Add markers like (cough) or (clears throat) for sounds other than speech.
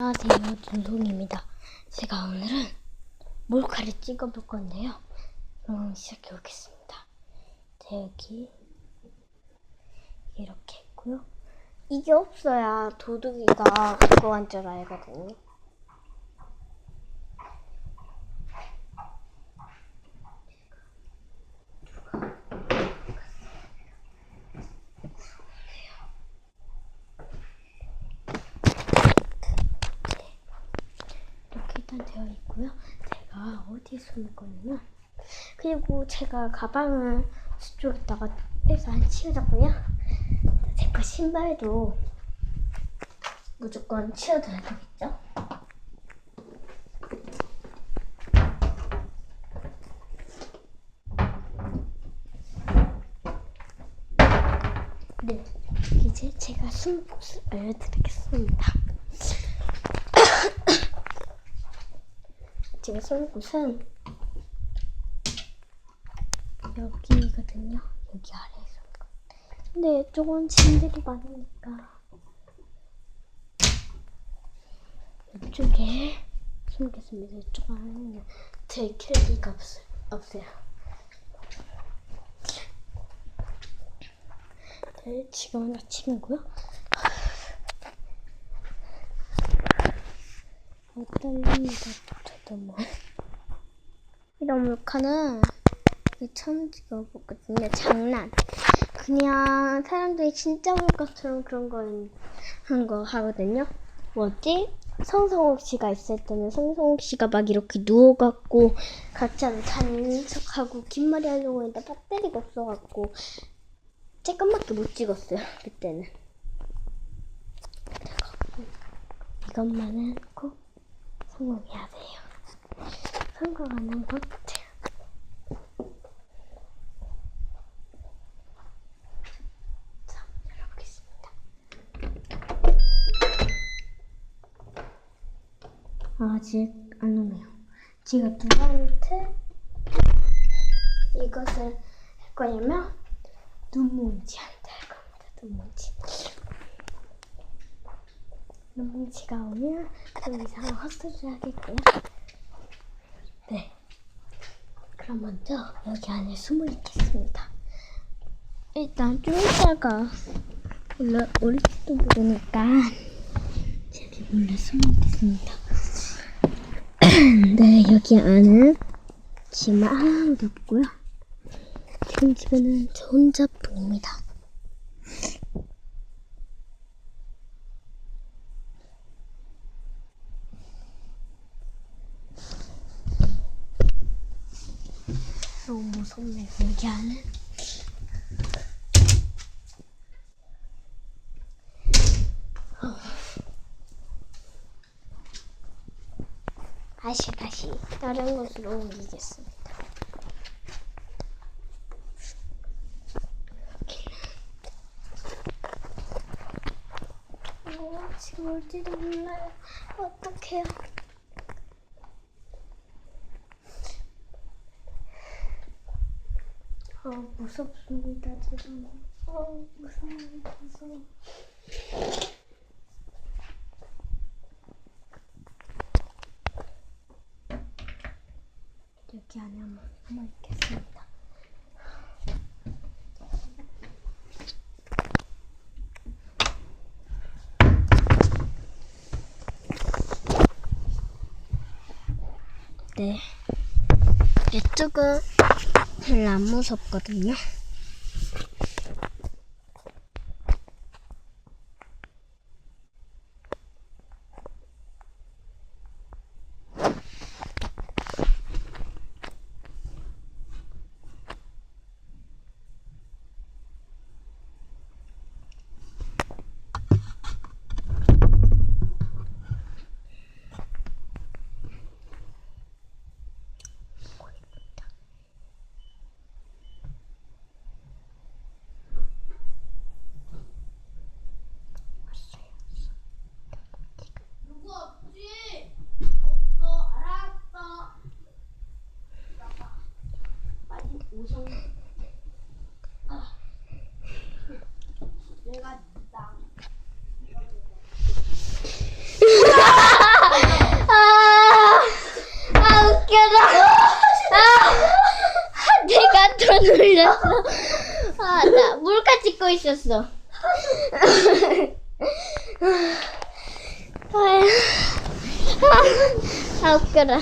안녕하세요, 준송입니다. 제가 오늘은 몰카를 찍어볼 건데요. 그럼 시작해 보겠습니다. 자, 여기 이렇게 있고요. 이게 없어야 도둑이가 그거 한줄 알거든요. 이렇게 일단 되어 있고요. 제가 어디에 숨을 거냐면 그리고 제가 가방을 수쪽에다가 해서 안 치워졌고요. 제 거 신발도 무조건 치워둬야 되겠죠? 네, 이제 제가 숨을 곳을 알려드리겠습니다. 제가 쏠 곳은 여기거든요. 여기 아래에 쏠 곳. 근데 이쪽은 짐들이 많으니까 이쪽에 숨겠습니다. 이쪽 안에는 들킬 리가 없, 없어요. 네, 지금은 아침이고요. 못 떨립니다. 뭐. 이런 몰카는 처음 찍어보거든요. 장난. 그냥 사람들이 진짜 몰카처럼 그런 걸 한 거 하거든요. 뭐지? 성성욱 씨가 있을 때는 성성욱 씨가 막 이렇게 누워갖고 가짜로 자는 척하고 긴 머리 하려고 했는데 배터리가 없어갖고 조금밖에 못 찍었어요. 그때는. 이것만은 꼭 성공해야 돼요. 성공 안한것 같아요. 자, 열어보겠습니다. 아직 안 오네요. 제가 누구한테 이것을 할 거냐면 눈뭉지한테 할 겁니다. 눈뭉지. 눈뭉치가 오면 좀 이상한 헛소리를 하겠고요. 네. 그럼 먼저 여기 안에 숨어 있겠습니다. 일단 좀 이따가 올라 올지도 모르니까 저기 몰래 숨어 있겠습니다. (clears throat) 네, 여기 안은 짐 아무도 없고요. 지금 집에는 저 혼자 뿐입니다. 너 무 무섭네요. 여기 안은 다시 다시 다른 곳으로 옮기겠습니다. 어, 지금 올지도 몰라요. 어떡해요. 아 무섭습니다 지금. 어 무서워 무서워. 여기 안에 한번 숨어 있겠습니다. 네. 이쪽은 별로 안 무섭거든요. 아 웃겨라. 내가 또 놀렸어 아나 물가 찍고 있었어 아 웃겨라